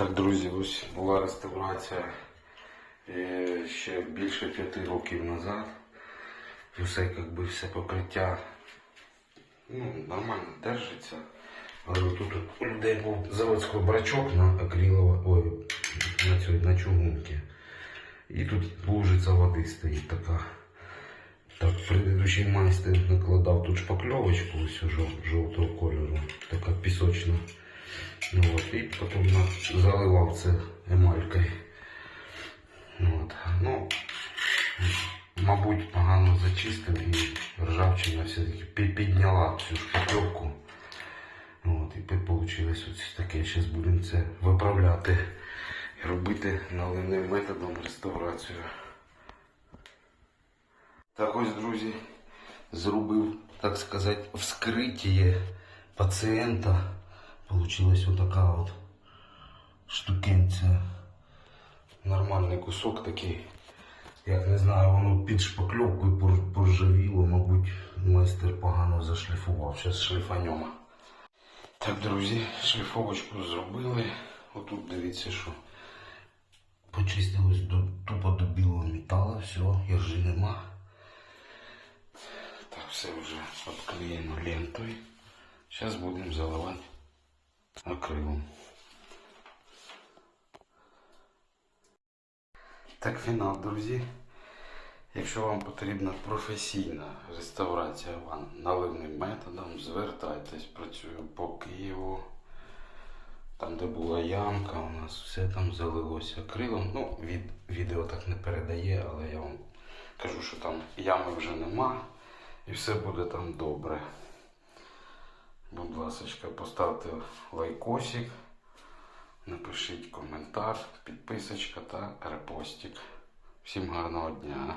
Так, друзі, ось була реставрація е, ще більше п'яти років назад. Все, якби все покриття ну, нормально держиться. Але тут у людей був заводський брачок на акрилово, ой, на, цій, на чугунці. І тут лужиця води стоїть така. Так, предыдущий майстер накладав тут шпакльовочку ось жов- жовтого кольору, така пісочна. Ну, от, і потім заливав це емалькою. От. Ну, мабуть, погано зачистив і ржавчина все-таки підняла цю шпакльовку. От, і вийшло ось таке. Зараз будемо це виправляти і робити наливним методом реставрацію. Так ось, друзі, зробив, так сказати, вскриття пацієнта. Получилась отака от штукенця. Нормальний кусок такий. Як не знаю, воно під шпакльовкою поржавіло, мабуть, майстер погано зашліфував. Зараз шліфанемо. Так, друзі, шліфовочку зробили. Отут дивіться, що почистилось до, тупо до білого металу, все, іржі нема. Так, все вже обклеєно лентою. Зараз будемо заливати акрилом. Так, фінал, друзі. Якщо вам потрібна професійна реставрація ванн наливним методом, звертайтесь, працюю по Києву. Там, де була ямка, у нас все там залилося акрилом. Ну, від, відео так не передає, але я вам кажу, що там ями вже нема і все буде там добре. Будь ласка, поставте лайкосик, напишіть коментар, підписочка та репостик. Всім гарного дня!